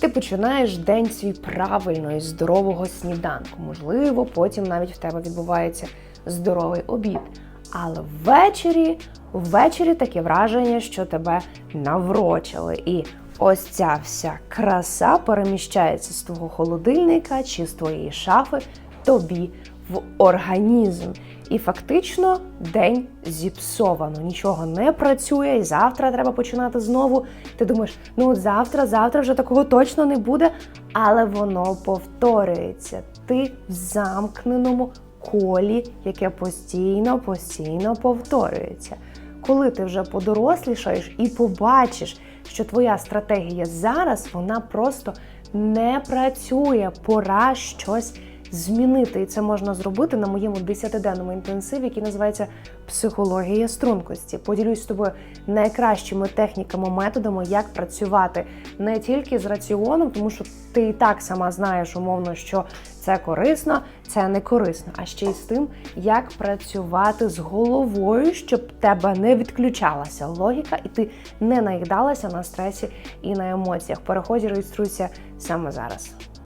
Ти починаєш день свій правильно із здорового сніданку. Можливо, потім навіть в тебе відбувається здоровий обід. Але ввечері, ввечері таке враження, що тебе наврочили. І ось ця вся краса переміщається з твого холодильника чи з твоєї шафи тобі в організм. І фактично день зіпсовано, нічого не працює, і завтра треба починати знову. Ти думаєш, ну от завтра, завтра вже такого точно не буде, але воно повторюється. Ти в замкненому колі, яке постійно, постійно повторюється. Коли ти вже подорослішаєш і побачиш, що твоя стратегія зараз вона просто не працює, пора щось змінити. І це можна зробити на моєму 10-денному інтенсиві, який називається Психологія стрункості. Поділюсь з тобою найкращими техніками, методами, як працювати не тільки з раціоном, тому що ти і так сама знаєш умовно, що це корисно, це не корисно, а ще й з тим, як працювати з головою, щоб тебе не відключалася логіка, і ти не наїдалася на стресі і на емоціях. Переходь, реєструйся саме зараз.